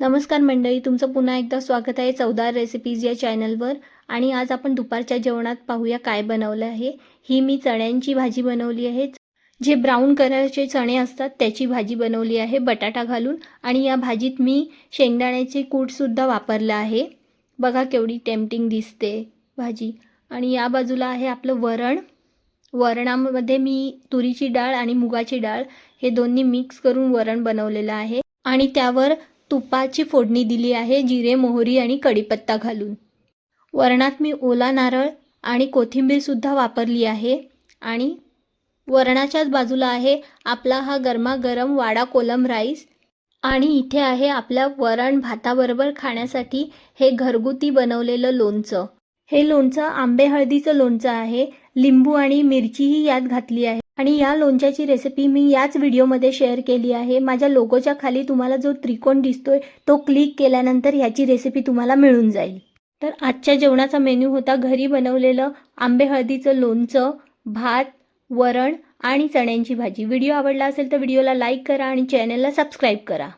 नमस्कार मंडळी तुमचं पुन्हा एकदा स्वागत आहे चौदार रेसिपीज या चॅनलवर आणि आज आपण दुपारच्या जेवणात पाहूया काय बनवलं आहे. ही मी चण्यांची भाजी बनवली आहे. जे ब्राऊन कलरचे चणे असतात त्याची भाजी बनवली आहे बटाटा घालून. आणि या भाजीत मी शेंगदाण्याचे कूटसुद्धा वापरलं आहे. बघा केवढी टेम्पटिंग दिसते भाजी. आणि या बाजूला आहे आपलं वरण. वरणामध्ये मी तुरीची डाळ आणि मुगाची डाळ हे दोन्ही मिक्स करून वरण बनवलेलं आहे. आणि त्यावर तुपाची फोडणी दिली आहे जिरे मोहरी आणि कढीपत्ता घालून. वरणात मी ओला नारळ आणि कोथिंबीरसुद्धा वापरली आहे आणि वरणाच्याच बाजूला आहे आपला हा गरमागरम वाडा कोलम राईस आणि इथे आहे आपल्या वरण भाताबरोबर खाण्यासाठी हे घरगुती बनवलेलं लोणचं. हे लोणचं आंबे हळदीचं लोणचं आहे लिंबू आणि मिरचीही यात घातली आहे. आणि या लोणच्याची रेसिपी मी याच व्हिडिओमध्ये शेअर केली आहे. माझ्या लोगोच्या खाली तुम्हाला जो त्रिकोण दिसतोय तो क्लिक केल्यानंतर ह्याची रेसिपी तुम्हाला मिळून जाईल. तर आजच्या जेवणाचा मेन्यू होता घरी बनवलेलं आंबे हळदीचं लोणचं भात वरण आणि चण्यांची भाजी. व्हिडिओ आवडला असेल तर व्हिडिओला लाईक करा आणि चॅनलला सबस्क्राईब करा.